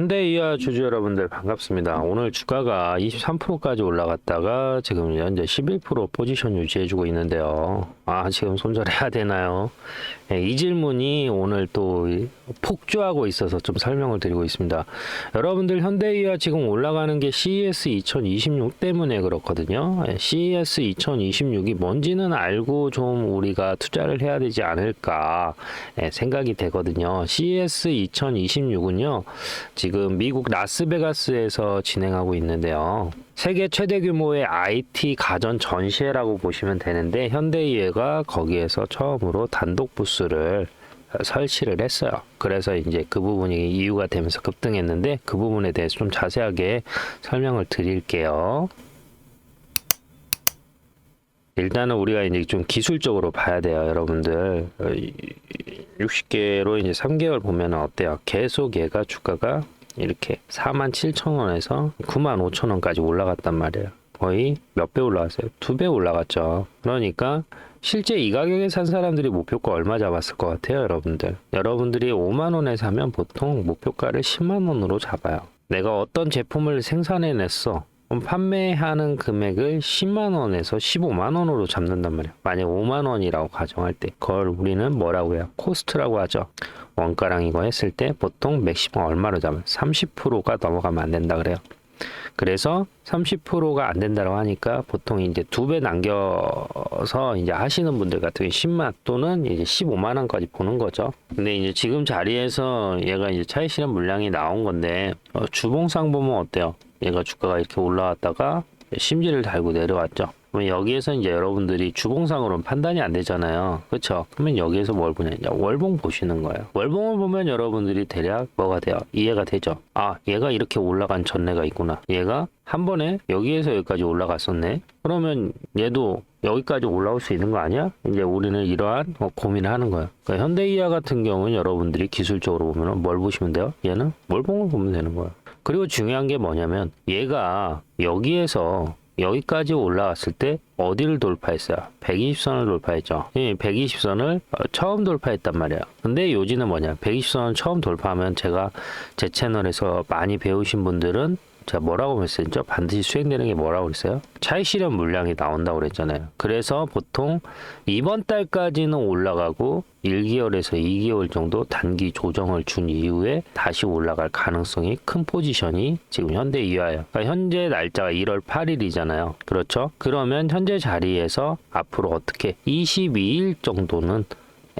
자, 현대이하 주주 여러분들 반갑습니다. 오늘 주가가 23%까지 올라갔다가 지금 현재 11% 포지션 유지해주고 있는데요. 아, 지금 손절해야 되나요? 네, 이 질문이 오늘 또 폭주하고 있어서 좀 설명을 드리고 있습니다. 여러분들 현대이하 지금 올라가는 게 CES 2026 때문에 그렇거든요. 네, CES 2026이 뭔지는 알고 좀 우리가 투자를 해야 되지 않을까 네, 생각이 되거든요. CES 2026은요. 지금 미국 라스베가스에서 진행하고 있는데요. 세계 최대 규모의 IT 가전 전시회라고 보시면 되는데 현대이해가 거기에서 처음으로 단독 부스를 설치를 했어요. 그래서 이제 그 부분이 이유가 되면서 급등했는데 그 부분에 대해서 좀 자세하게 설명을 드릴게요. 일단은 우리가 이제 좀 기술적으로 봐야 돼요, 여러분들. 60개로 이제 3개월 보면 어때요? 계속 얘가 주가가 이렇게 4만 7천 원에서 9만 5천 원까지 올라갔단 말이에요. 거의 몇 배 올라갔어요? 두 배 올라갔죠. 그러니까 실제 이 가격에 산 사람들이 목표가 얼마 잡았을 것 같아요, 여러분들? 여러분들이 5만 원에 사면 보통 목표가를 10만 원으로 잡아요. 내가 어떤 제품을 생산해냈어. 판매하는 금액을 10만 원에서 15만 원으로 잡는단 말이에요. 만약 5만 원이라고 가정할 때 그걸 우리는 뭐라고 해요? 코스트라고 하죠. 원가랑 이거 했을 때 보통 맥시멈 얼마로 잡아요? 30%가 넘어가면 안 된다 그래요. 그래서 30%가 안 된다고 하니까 보통 이제 두 배 남겨서 이제 하시는 분들 같은 경우 10만 또는 이제 15만 원까지 보는 거죠. 근데 이제 지금 자리에서 얘가 이제 차이 실현 물량이 나온 건데 어, 주봉상 보면 어때요? 얘가 주가가 이렇게 올라왔다가 심지를 달고 내려왔죠. 그러면 여기에서 이제 여러분들이 주봉상으로는 판단이 안 되잖아요. 그렇죠? 그러면 여기에서 뭘 보냐? 월봉 보시는 거예요. 월봉을 보면 여러분들이 대략 뭐가 돼요? 이해가 되죠? 아, 얘가 이렇게 올라간 전례가 있구나. 얘가 한 번에 여기에서 여기까지 올라갔었네. 그러면 얘도 여기까지 올라올 수 있는 거 아니야? 이제 우리는 이러한 어, 고민을 하는 거예요. 그러니까 현대이하 같은 경우는 여러분들이 기술적으로 보면 뭘 보시면 돼요? 얘는 월봉을 보면 되는 거예요. 그리고 중요한 게 뭐냐면 얘가 여기에서 여기까지 올라왔을 때 어디를 돌파했어요? 120선을 돌파했죠. 이 120선을 처음 돌파했단 말이에요. 근데 요지는 뭐냐? 120선을 처음 돌파하면 제가 제 채널에서 많이 배우신 분들은 제가 뭐라고 했었죠? 반드시 수행되는 게 뭐라고 그랬어요? 차익 실현 물량이 나온다고 그랬잖아요. 그래서 보통 이번 달까지는 올라가고 1개월에서 2개월 정도 단기 조정을 준 이후에 다시 올라갈 가능성이 큰 포지션이 지금 현대 이하예요. 그러니까 현재 날짜가 1월 8일이잖아요. 그렇죠? 그러면 현재 자리에서 앞으로 어떻게 22일 정도는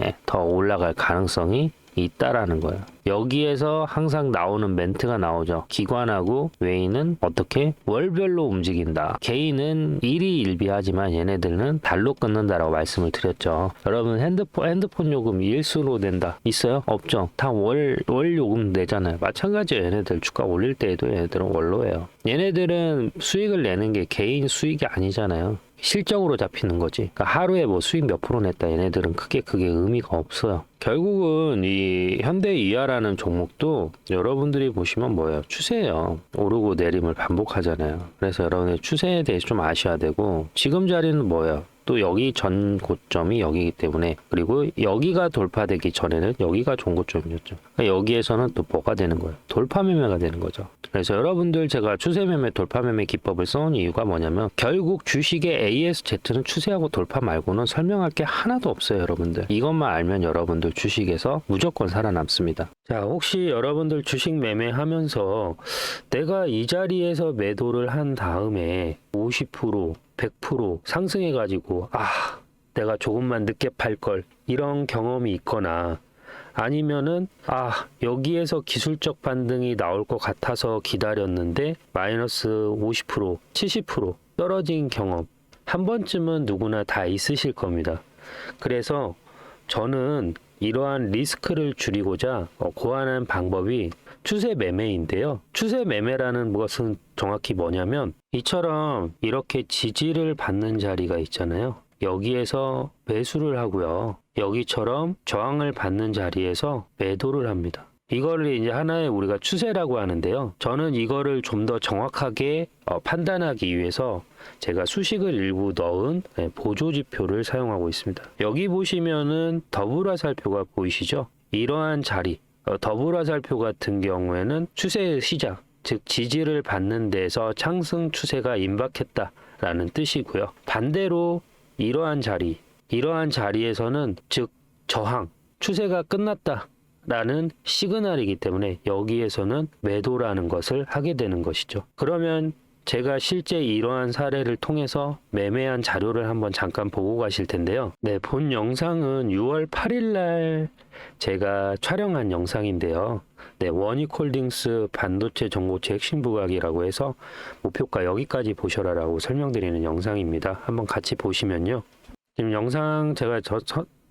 예, 더 올라갈 가능성이 있다라는 거예요. 여기에서 항상 나오는 멘트가 나오죠. 기관하고 외인은 어떻게 월별로 움직인다. 개인은 일이 일비하지만 얘네들은 달로 끊는다라고 말씀을 드렸죠. 여러분 핸드폰 핸드폰 요금 일수로 낸다 있어요? 없죠. 다월월 요금 내잖아요. 마찬가지예요. 얘네들 주가 올릴 때에도 얘네들은 월로 해요. 얘네들은 수익을 내는 게 개인 수익이 아니잖아요. 실적으로 잡히는 거지. 그러니까 하루에 뭐 수익 몇 프로 냈다 얘네들은 크게 그게 의미가 없어요. 결국은 이 현대 이하라는 종목도 여러분들이 보시면 뭐예요? 추세예요. 오르고 내림을 반복하잖아요. 그래서 여러분의 추세에 대해서 좀 아셔야 되고 지금 자리는 뭐예요? 또 여기 전 고점이 여기이기 때문에 그리고 여기가 돌파되기 전에는 여기가 전 고점이었죠. 그러니까 여기에서는 또 뭐가 되는 거예요? 돌파 매매가 되는 거죠. 그래서 여러분들 제가 추세 매매, 돌파 매매 기법을 써온 이유가 뭐냐면 결국 주식의 ASZ는 추세하고 돌파 말고는 설명할 게 하나도 없어요, 여러분들. 이것만 알면 여러분들 주식에서 무조건 살아남습니다. 자, 혹시 여러분들 주식 매매하면서 내가 이 자리에서 매도를 한 다음에 50% 100% 상승해가지고 아 내가 조금만 늦게 팔 걸 이런 경험이 있거나 아니면은 아 여기에서 기술적 반등이 나올 것 같아서 기다렸는데 마이너스 50% 70% 떨어진 경험 한 번쯤은 누구나 다 있으실 겁니다. 그래서 저는 이러한 리스크를 줄이고자 어, 고안한 방법이 추세 매매인데요. 추세 매매라는 것은 정확히 뭐냐면 이처럼 이렇게 지지를 받는 자리가 있잖아요. 여기에서 매수를 하고요. 여기처럼 저항을 받는 자리에서 매도를 합니다. 이거를 이제 하나의 우리가 추세라고 하는데요. 저는 이거를 좀 더 정확하게 어, 판단하기 위해서 제가 수식을 일부 넣은 네, 보조 지표를 사용하고 있습니다. 여기 보시면은 더불어 살표가 보이시죠? 이러한 자리 어, 더불어살표 같은 경우에는 추세의 시작, 즉 지지를 받는 데서 상승 추세가 임박했다라는 뜻이고요. 반대로 이러한 자리, 이러한 자리에서는 즉 저항, 추세가 끝났다라는 시그널이기 때문에 여기에서는 매도라는 것을 하게 되는 것이죠. 그러면 제가 실제 이러한 사례를 통해서 매매한 자료를 한번 잠깐 보고 가실 텐데요. 네, 본 영상은 6월 8일 날 제가 촬영한 영상인데요. 네, 원익홀딩스 반도체 정보체 핵심 부각이라고 해서 목표가 여기까지 보셔라라고 설명드리는 영상입니다. 한번 같이 보시면요. 지금 영상 제가 저, 저-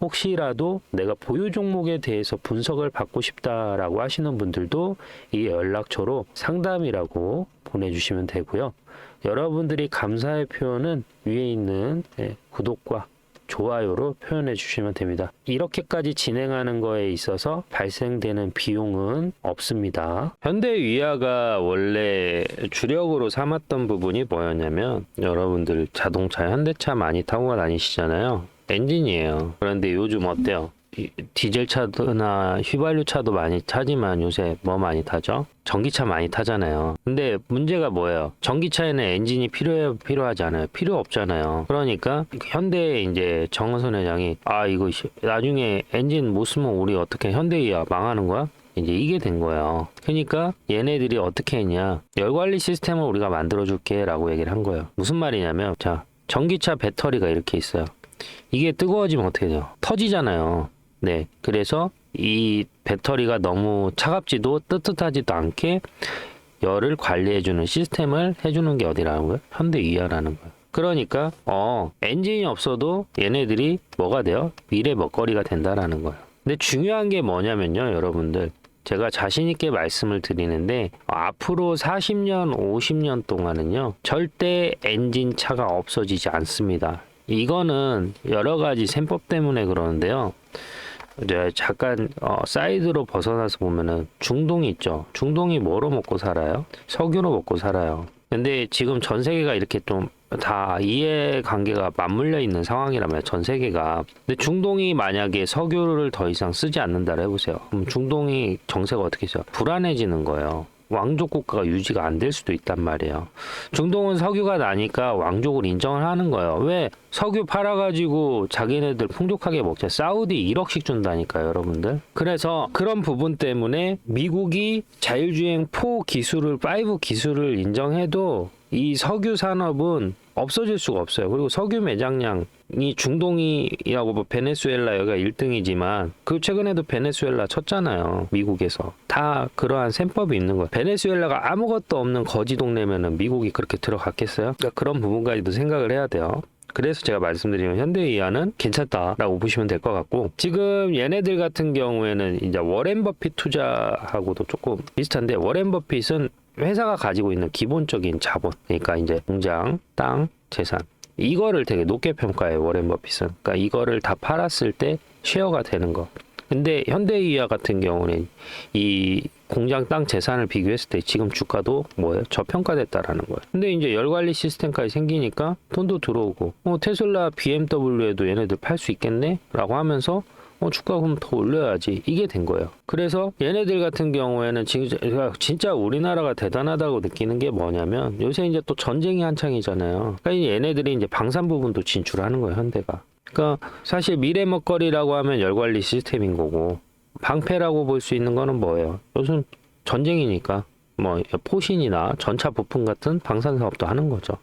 혹시라도 내가 보유 종목에 대해서 분석을 받고 싶다라고 하시는 분들도 이 연락처로 상담이라고 보내주시면 되고요. 여러분들이 감사의 표현은 위에 있는 예, 구독과 좋아요로 표현해 주시면 됩니다. 이렇게까지 진행하는 거에 있어서 발생되는 비용은 없습니다. 현대위아가 원래 주력으로 삼았던 부분이 뭐였냐면 여러분들 자동차 현대차 많이 타고 다니시잖아요. 엔진이에요. 그런데 요즘 어때요? 이- 디젤 차나 휘발유 차도 많이 타지만 요새 뭐 많이 타죠? 전기차 많이 타잖아요. 근데 문제가 뭐예요? 전기차에는 엔진이 필요해 필요하지 않아요. 필요 없잖아요. 그러니까 현대 이제 정은선 회장이 아 이거 시- 나중에 엔진 못 쓰면 우리 어떻게 현대야 망하는 거야? 이제 이게 된 거예요. 그러니까 얘네들이 어떻게 했냐? 열 관리 시스템을 우리가 만들어 줄게라고 얘기를 한 거예요. 무슨 말이냐면 자 전기차 배터리가 이렇게 있어요. 이게 뜨거워지면 어떻게 돼요? 터지잖아요. 네. 그래서 이 배터리가 너무 차갑지도 뜨뜻하지도 않게 열을 관리해주는 시스템을 해주는 게 어디라는 거예요? 현대위아라는 거예요. 그러니까 어 엔진이 없어도 얘네들이 뭐가 돼요? 미래 먹거리가 된다라는 거예요. 근데 중요한 게 뭐냐면요, 여러분들. 제가 자신 있게 말씀을 드리는데 앞으로 40년, 50년 동안은요 절대 엔진 차가 없어지지 않습니다. 이거는 여러 가지 셈법 때문에 그러는데요. 이제 잠깐 어, 사이드로 벗어나서 보면은 중동이 있죠. 중동이 뭐로 먹고 살아요? 석유로 먹고 살아요. 근데 지금 전 세계가 이렇게 좀 다 이해 관계가 맞물려 있는 상황이라면 전 세계가 근데 중동이 만약에 석유를 더 이상 쓰지 않는다고 해보세요. 그럼 중동이 정세가 어떻게 돼요? 불안해지는 거예요. 왕족 국가가 유지가 안 될 수도 있단 말이에요. 중동은 석유가 나니까 왕족을 인정을 하는 거예요. 왜? 석유 팔아가지고 자기네들 풍족하게 먹자. 사우디 1억씩 준다니까요, 여러분들. 그래서 그런 부분 때문에 미국이 자율주행 4 기술을, 5 기술을 인정해도 이 석유 산업은 없어질 수가 없어요. 그리고 석유 매장량이 중동이라고 뭐 베네수엘라 여기가 1등이지만 그 최근에도 베네수엘라 쳤잖아요. 미국에서. 다 그러한 셈법이 있는 거예요. 베네수엘라가 아무것도 없는 거지 동네면은 미국이 그렇게 들어갔겠어요? 그러니까 그런 부분까지도 생각을 해야 돼요. 그래서 제가 말씀드리면 현대이아는 괜찮다라고 보시면 될 것 같고 지금 얘네들 같은 경우에는 이제 워렌 버핏 투자하고도 조금 비슷한데 워렌 버핏은 회사가 가지고 있는 기본적인 자본 그러니까 이제 공장, 땅, 재산 이거를 되게 높게 평가해요 워렌 버핏은 그러니까 이거를 다 팔았을 때 쉐어가 되는 거 근데 현대이아 같은 경우는 이 공장 땅 재산을 비교했을 때 지금 주가도 뭐예요? 저평가됐다라는 거예요. 근데 이제 열 관리 시스템까지 생기니까 돈도 들어오고 어, 테슬라, BMW에도 얘네들 팔 수 있겠네 라고 하면서 어, 주가 그럼 더 올려야지 이게 된 거예요. 그래서 얘네들 같은 경우에는 진짜, 진짜 우리나라가 대단하다고 느끼는 게 뭐냐면 요새 이제 또 전쟁이 한창이잖아요. 그러니까 이 얘네들이 이제 방산 부분도 진출하는 거예요, 현대가. 그러니까 사실 미래 먹거리라고 하면 열 관리 시스템인 거고 방패라고 볼 수 있는 거는 뭐예요? 요즘 전쟁이니까 뭐 포신이나 전차 부품 같은 방산 사업도 하는 거죠.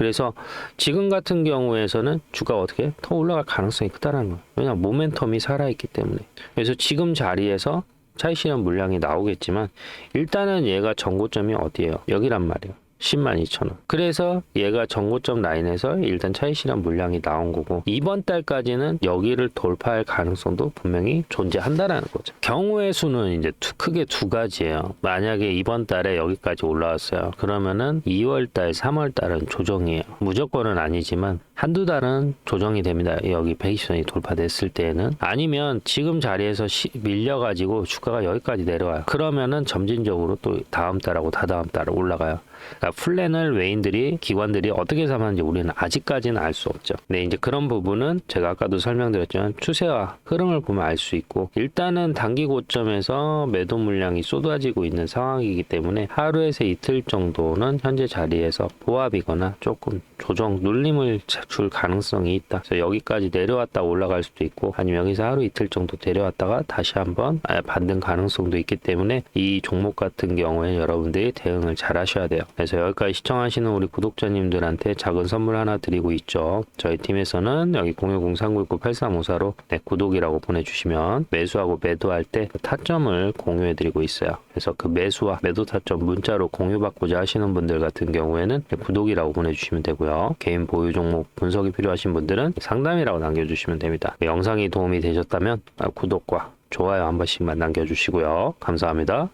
그래서 지금 같은 경우에서는 주가 어떻게 더 올라갈 가능성이 크다라는 거예요. 왜냐 모멘텀이 살아있기 때문에. 그래서 지금 자리에서 차익 실현 물량이 나오겠지만 일단은 얘가 전고점이 어디예요? 여기란 말이에요. 10만 2천 원. 그래서 얘가 전고점 라인에서 일단 차익 실현 물량이 나온 거고 이번 달까지는 여기를 돌파할 가능성도 분명히 존재한다라는 거죠. 경우의 수는 이제 두- 크게 두 가지예요. 만약에 이번 달에 여기까지 올라왔어요. 그러면은 2월 달, 3월 달은 조정이에요. 무조건은 아니지만 한두 달은 조정이 됩니다. 여기 120선이 돌파됐을 때에는 아니면 지금 자리에서 시- 밀려가지고 주가가 여기까지 내려와요. 그러면은 점진적으로 또 다음 달하고 다다음 달에 올라가요. 그러니까 플랜을 외인들이 기관들이 어떻게 삼았는지 우리는 아직까지는 알 수 없죠. 네, 이제 그런 부분은 제가 아까도 설명드렸지만 추세와 흐름을 보면 알 수 있고 일단은 단기 고점에서 매도 물량이 쏟아지고 있는 상황이기 때문에 하루에서 이틀 정도는 현재 자리에서 보합이거나 조금 조정 눌림을 줄 가능성이 있다. 그래서 여기까지 내려왔다 올라갈 수도 있고 아니면 여기서 하루 이틀 정도 내려왔다가 다시 한번 아, 반등 가능성도 있기 때문에 이 종목 같은 경우에 여러분들이 대응을 잘 하셔야 돼요. 그래서 여기까지 시청하시는 우리 구독자님들한테 작은 선물 하나 드리고 있죠. 저희 팀에서는 여기 010-3919-8354로 네, 구독이라고 보내주시면 매수하고 매도할 때 그 타점을 공유해드리고 있어요. 그래서 그 매수와 매도 타점 문자로 공유받고자 하시는 분들 같은 경우에는 네, 구독이라고 보내주시면 되고요. 개인 보유 종목 분석이 필요하신 분들은 상담이라고 남겨주시면 됩니다. 영상이 도움이 되셨다면 아, 구독과 좋아요 한 번씩만 남겨주시고요. 감사합니다.